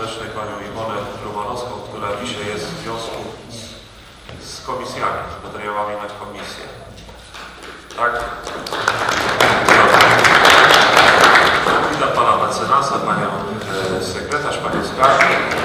Społecznej panią Iwonę Romanowską, która dzisiaj jest w związku z komisjami, z materiałami na komisję. Tak? Witam pana mecenasa, panią e, sekretarz, panią skarbnik.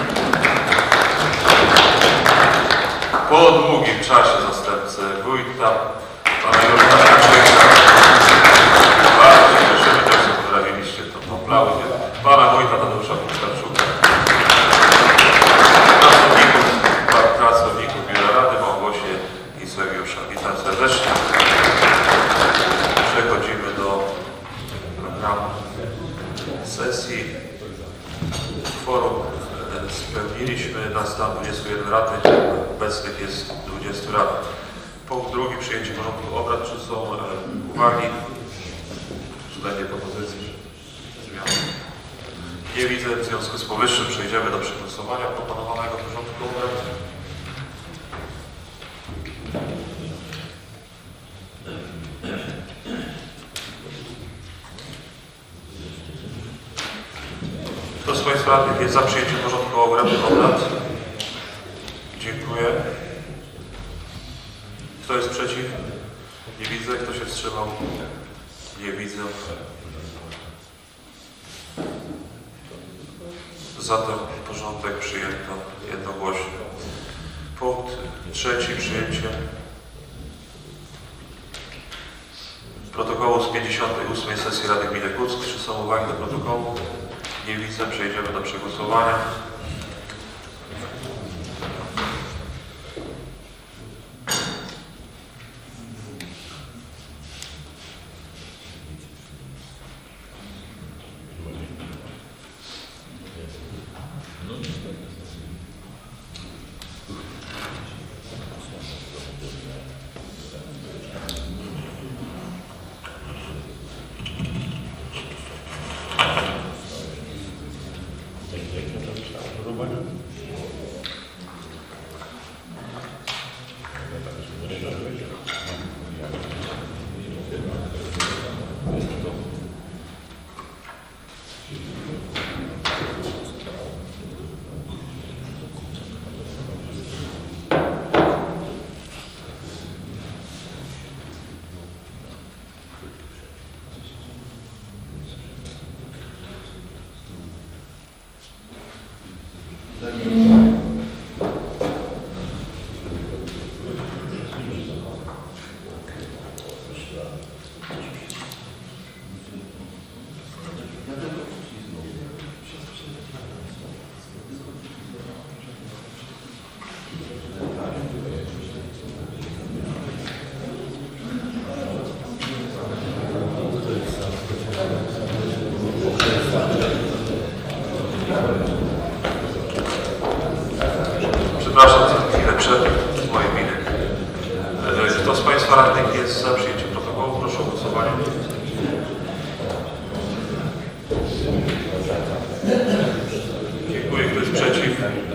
Przystępujemy do przegłosowania proponowanego porządku obrad. Kto z Państwa radnych jest za przyjęciem porządku obrad? obrad? Dziękuję. Kto jest przeciw? Nie widzę. Kto się wstrzymał? Nie widzę. Zatem porządek przyjęto jednogłośnie. Punkt trzeci przyjęcie protokołu z 58 sesji Rady Gminy Kuck. Czy są uwagi do protokołu? Nie widzę. Przejdziemy do przegłosowania.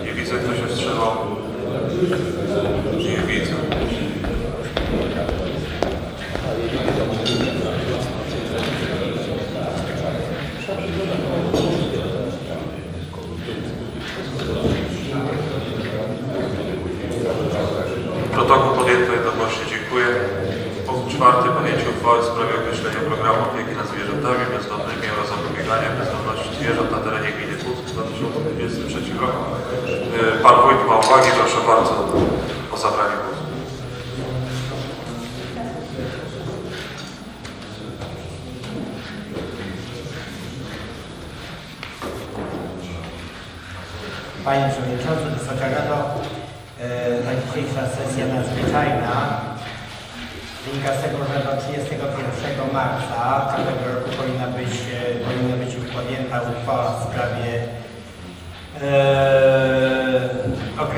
Nie widzę, kto się wstrzymał. Nie widzę.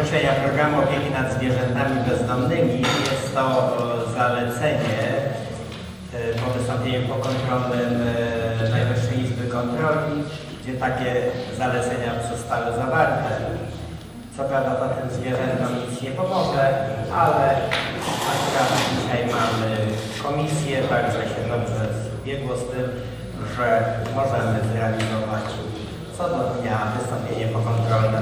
zakończenia programu opieki nad zwierzętami bezdomnymi jest to e, zalecenie e, po wystąpieniu pokontrolnym e, Najwyższej Izby Kontroli, gdzie takie zalecenia zostały zawarte. Co prawda to tym zwierzętom nic nie pomoże, ale akurat dzisiaj mamy komisję, także się dobrze zbiegło z tym, że możemy zrealizować co do dnia wystąpienie pokontrolne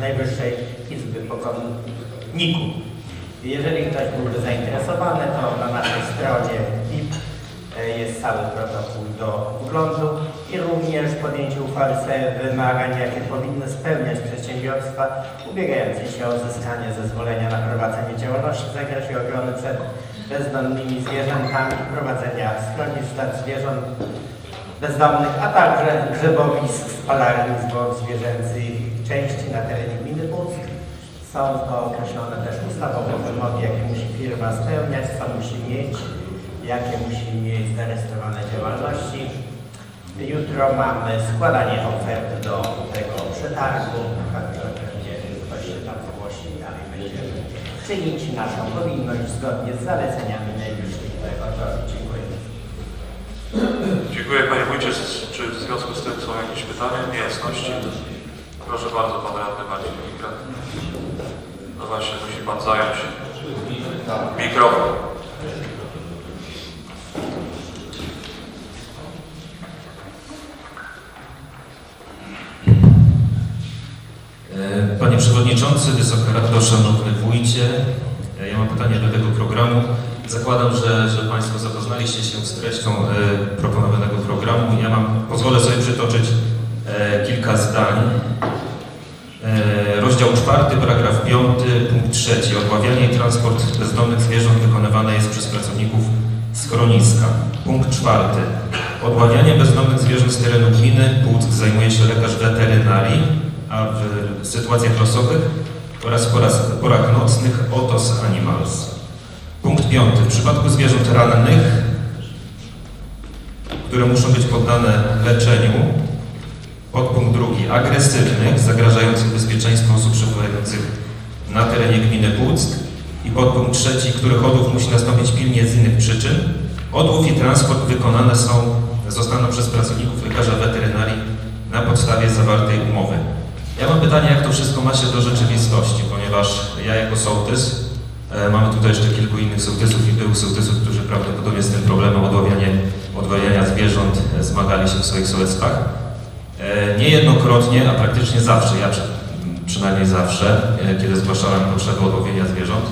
Najwyższej, Izby Pokonników. Jeżeli ktoś byłby zainteresowany, to na naszej stronie VIP e, jest cały protokół do wglądu i również podjęcie uchwały wymagań, jakie powinny spełniać przedsiębiorstwa ubiegające się o uzyskanie zezwolenia na prowadzenie działalności w zakresie ochrony przed bezdomnymi zwierzętami, prowadzenia schronisk dla zwierząt bezdomnych, a także grzybowisk, spalarni zwłok zwierzęcych części na terenie gminy Puck. Są to określone też ustawowe wymogi, jakie musi firma spełniać, co musi mieć, jakie musi mieć zarejestrowane działalności. Jutro mamy składanie ofert do tego przetargu, także będzie ktoś się tam zgłosi, ale będziemy czynić naszą powinność zgodnie z zaleceniami najwyższych. Dziękuję. Dziękuję Panie Wójcie. Czy w związku z tym są jakieś pytania, niejasności? Proszę bardzo, Pan Radny Marcin Mikrat. No właśnie, musi Pan zająć mikrofon. E, Panie Przewodniczący, Wysoka Rado, Szanowny Wójcie, e, ja mam pytanie do tego programu. Zakładam, że, że Państwo zapoznaliście się z treścią e, proponowanego programu. Ja mam, pozwolę sobie przytoczyć e, kilka zdań. E, Rozdział czwarty, paragraf piąty, punkt trzeci. Odławianie i transport bezdomnych zwierząt wykonywane jest przez pracowników schroniska. Punkt czwarty. Odławianie bezdomnych zwierząt z terenu gminy Puck zajmuje się lekarz weterynarii, a w sytuacjach losowych oraz w porach nocnych otos animals. Punkt piąty. W przypadku zwierząt rannych, które muszą być poddane leczeniu, Podpunkt drugi. Agresywnych, zagrażających bezpieczeństwu osób przebywających na terenie gminy Puck. I podpunkt trzeci, których odłów musi nastąpić pilnie z innych przyczyn. Odłów i transport wykonane są, zostaną przez pracowników lekarza weterynarii na podstawie zawartej umowy. Ja mam pytanie, jak to wszystko ma się do rzeczywistości, ponieważ ja jako sołtys, mamy tutaj jeszcze kilku innych sołtysów i byłych sołtysów, którzy prawdopodobnie z tym problemem odławiania, zwierząt e, zmagali się w swoich sołectwach. E, Niejednokrotnie, a praktycznie zawsze, ja przy, przynajmniej zawsze, e, kiedy zgłaszałem potrzebę odłowienia zwierząt,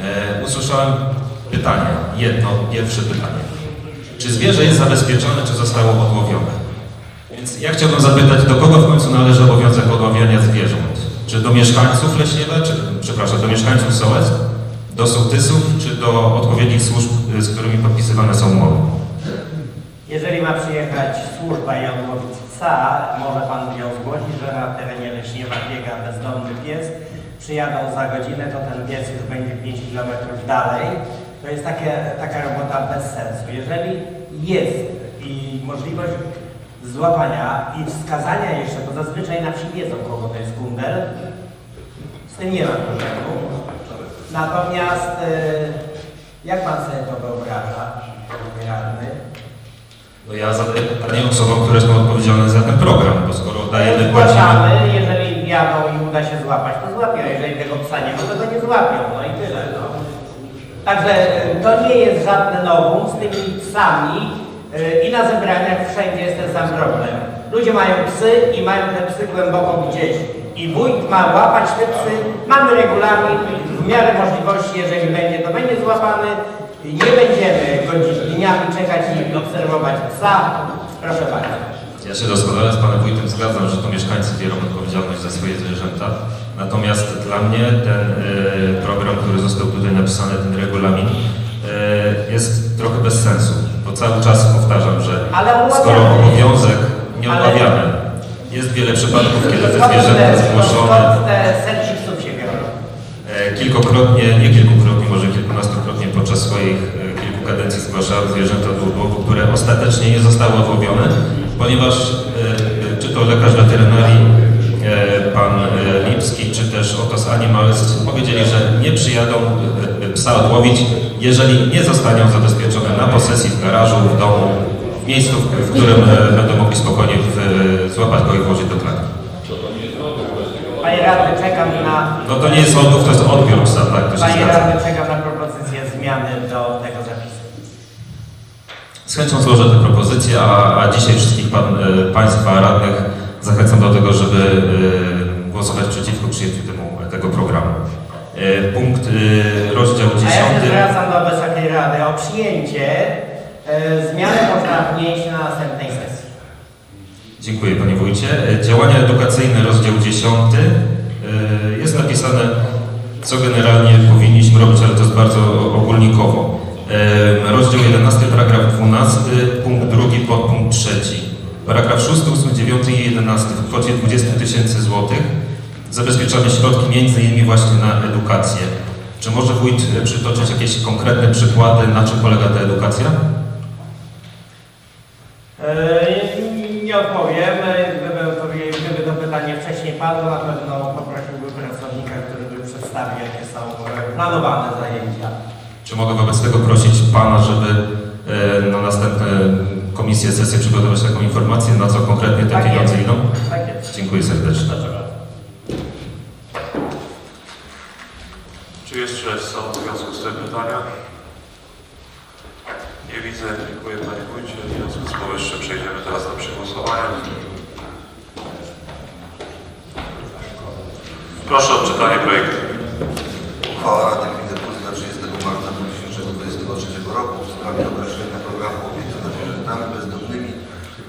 e, usłyszałem pytanie, jedno, pierwsze pytanie. Czy zwierzę jest zabezpieczone, czy zostało odłowione? Więc ja chciałbym zapytać, do kogo w końcu należy obowiązek odławiania zwierząt? Czy do mieszkańców Leśniewa, czy, przepraszam, do mieszkańców sołectw, do sołtysów, czy do odpowiednich służb, y, z którymi podpisywane są umowy? Jeżeli ma przyjechać służba odłowić psa, może Pan ją zgłosić, że na terenie Leśniewa biega bezdomny pies. Przyjadą za godzinę, to ten pies już będzie 5 km dalej. To jest takie, taka robota bez sensu. Jeżeli jest i możliwość złapania i wskazania jeszcze, bo zazwyczaj na wsi wiedzą, kogo to jest kundel, z tym nie ma problemu. Natomiast y, jak Pan sobie to wyobraża? No ja zadaję pytanie osobom, które są odpowiedzialne za ten program, bo skoro dajemy, płacimy... Jeżeli jadą i uda się złapać, to złapią. Jeżeli tego psa nie ma, to go nie złapią. No i tyle. No. Także y, to nie jest żadne nowum z tymi psami y, i na zebraniach wszędzie jest ten sam problem. Ludzie mają psy i mają te psy głęboko gdzieś. I wójt ma łapać te psy. Mamy regulamin, w miarę możliwości, jeżeli będzie, to będzie złapany. Nie będziemy godzić dniami czekać i obserwować psa. Proszę bardzo. Ja się doskonale z Panem Wójtem zgadzam, że to mieszkańcy biorą odpowiedzialność za swoje zwierzęta. Natomiast dla mnie ten e, program, który został tutaj napisany, ten regulamin, e, jest trochę bez sensu, bo cały czas powtarzam, że skoro obowiązek nie odmawiamy, jest wiele przypadków, kiedy te zwierzęta zgłoszone? E, Kilkokrotnie, nie kilkukrotnie, może kilkunastokrotnie podczas swoich e, kilku kadencji zgłaszałem zwierzęta do które ostatecznie nie zostały odłowione, ponieważ e, czy to lekarz weterynarii, pan Lipski, czy też Otos Animals powiedzieli, że nie przyjadą psa odłowić, jeżeli nie zostaną zabezpieczone na posesji, w garażu, w domu, miejscu, w którym e, będą mogli spokojnie w, złapać go i włożyć do klanu. Panie radny, czekam na... No to nie jest odłów, to jest odbiór psa, tak? To Panie radny, czekam na propozycję zmiany do tego zapisu. Z chęcią złożę tę propozycję, a, a dzisiaj wszystkich pan, e, Państwa radnych zachęcam do tego, żeby e, głosować przeciwko przyjęciu temu, tego programu. E, punkt, e, rozdział A ja się 10. zwracam do Wysokiej Rady o przyjęcie e, zmiany można wnieść na następnej sesji. Dziękuję Panie Wójcie. E, Działania edukacyjne, rozdział 10. E, Jest napisane, co generalnie powinniśmy robić, ale to jest bardzo ogólnikowo. Rozdział 11, paragraf 12, punkt 2, podpunkt 3. Paragraf 6, 8, 9 i 11 w kwocie 20 tysięcy złotych zabezpieczamy środki między innymi właśnie na edukację. Czy może Wójt przytoczyć jakieś konkretne przykłady, na czym polega ta edukacja? E, Nie odpowiem. Gdyby, to pytanie wcześniej padło, na pewno poprosiłbym pracownika, który by przedstawił, jakie są e, planowane zajęcia. Czy mogę wobec tego prosić Pana, żeby e, na następne komisje, sesje przygotować taką informację, na co konkretnie te Tak pieniądze jest. idą? Tak jest. Dziękuję serdecznie. Czy jeszcze są w związku z tym pytania? Nie widzę. Dziękuję Panie Wójcie. W związku z powyższym przejdziemy teraz do przegłosowania. Proszę o odczytanie projektu. Uchwała Rady Gminy Pucka 30 marca 2023 roku w sprawie określenia programu opieki nad zwierzętami bezdomnymi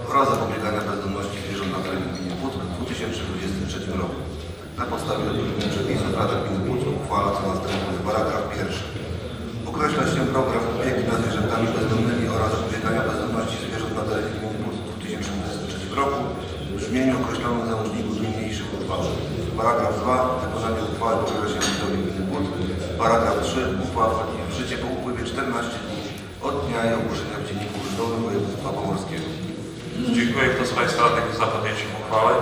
oraz zapobiegania bezdomności zwierząt na terenie gminy Puck w 2023 roku. Na podstawie przepisów Rada Gminy Puck uchwala co następuje. Paragraf pierwszy. Określa się program opieki nad zwierzętami bezdomnymi oraz zapobiegania bezdomności zwierząt na terenie gminy Puck w 2023 roku w brzmieniu określonym w załączniku do niniejszych uchwały. Paragraf 2. Wykonanie uchwały powierza się wójtowi gminy Puck. Paragraf 3. Uchwała wchodzi w życie po upływie 14 dni od dnia jej ogłoszenia w Dzienniku Urzędowym Województwa Pomorskiego. Dziękuję. Kto z Państwa radnych jest za podjęciem uchwały?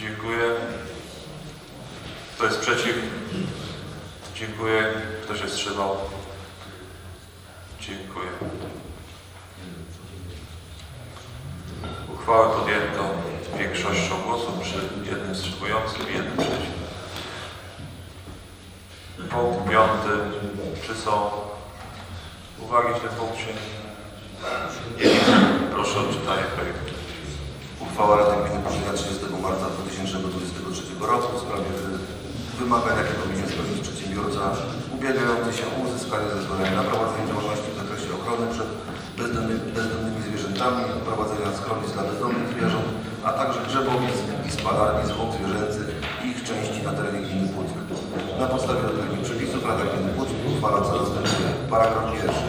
Dziękuję. Kto jest przeciw? Dziękuję. Kto się wstrzymał? Dziękuję. Uchwałę podjęto większością głosów przy jednym wstrzymującym i jednym przeciw. Punkt piąty. Czy są uwagi w tym punkcie? Nie. Proszę o odczytanie projektu. Uchwała Rady Gminy Poznania 30 marca 2023 roku w sprawie wymagań, jakie powinien spełnić przedsiębiorca ubiegający się o uzyskanie zezwolenia na prowadzenie działalności w zakresie ochrony przed bezdomny, bezdomnymi zwierzętami, prowadzenia schronisk dla bezdomnych zwierząt, a także drzewowisk i spalarni zwłok zwierzęcych i ich części na terenie gminy Puck. Na podstawie odpowiednich przepisów Rada Gminy Puck uchwala co następuje. Paragraf pierwszy.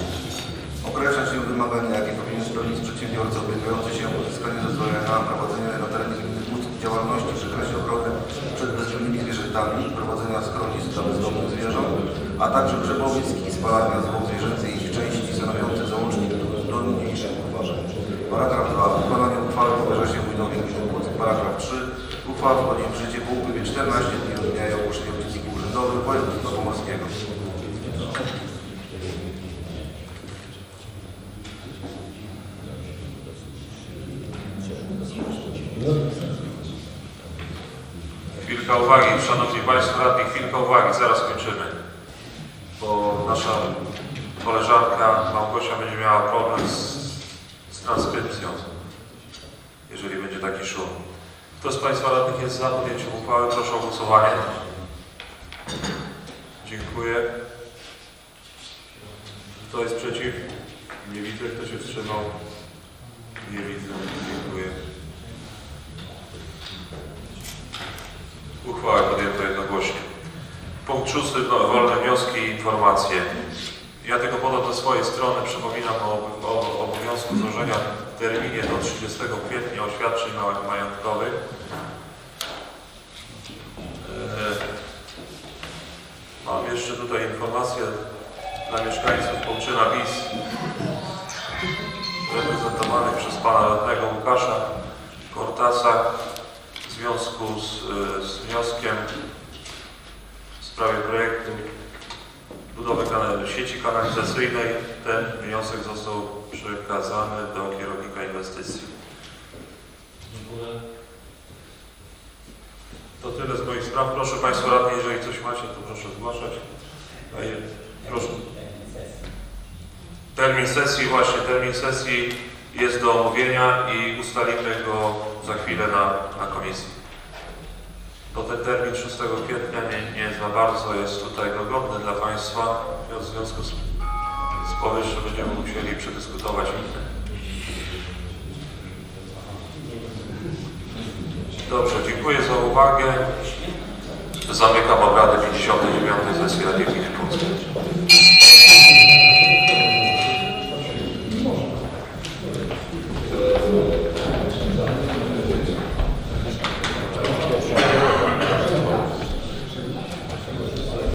Określa się wymagania, jakie powinien spełnić przedsiębiorca ubiegający się o uzyskanie zezwolenia na prowadzenie na terenie gminy Puck działalności w zakresie ochrony zwierzętami, prowadzenia schronisk dla bezdomnych zwierząt, a także grzebowisk i spalania zwłok zwierzęcych i ich części stanowiących załącznik do, niniejszych uchwał. Paragraf 2. Wykonanie uchwały powierza się wójtowi Puck. Paragraf 3. Uchwała wchodzi w życie po upływie 14 dni od dnia ogłoszenia w Dzienniku Urzędowym Województwa Pomorskiego. Chwilka uwagi, Szanowni Państwo Radni, chwilka uwagi, zaraz kończymy. Bo nasza koleżanka Małgosia będzie miała problem z, z transkrypcją, jeżeli będzie taki szum. Kto z Państwa Radnych jest za podjęciem uchwały? Proszę o głosowanie. Dziękuję. Kto jest przeciw? Nie widzę. Kto się wstrzymał? Nie widzę. Dziękuję. Uchwałę podjęto jednogłośnie. Punkt szósty, wolne wnioski i informacje. Ja tylko podam ze swojej strony przypominam o, o obowiązku złożenia w terminie do 30 kwietnia oświadczeń majątkowych. E, Mam jeszcze tutaj informację dla mieszkańców Pączyna Bis reprezentowanych przez pana radnego Łukasza Kortasa w związku z, y, z wnioskiem sprawie projektu budowy kana- sieci kanalizacyjnej. Ten wniosek został przekazany do kierownika inwestycji. To tyle z moich spraw. Proszę Państwa radni, jeżeli coś macie, to proszę zgłaszać. Proszę. Termin sesji, właśnie termin sesji jest do omówienia i ustalimy go za chwilę na, na komisji. To ten termin 6 kwietnia nie, nie za bardzo jest tutaj dogodny dla Państwa. W związku z, z powyższym będziemy musieli przedyskutować inny. Dobrze, dziękuję za uwagę. Zamykam obrady 59 sesji Rady Gminy Polskiej.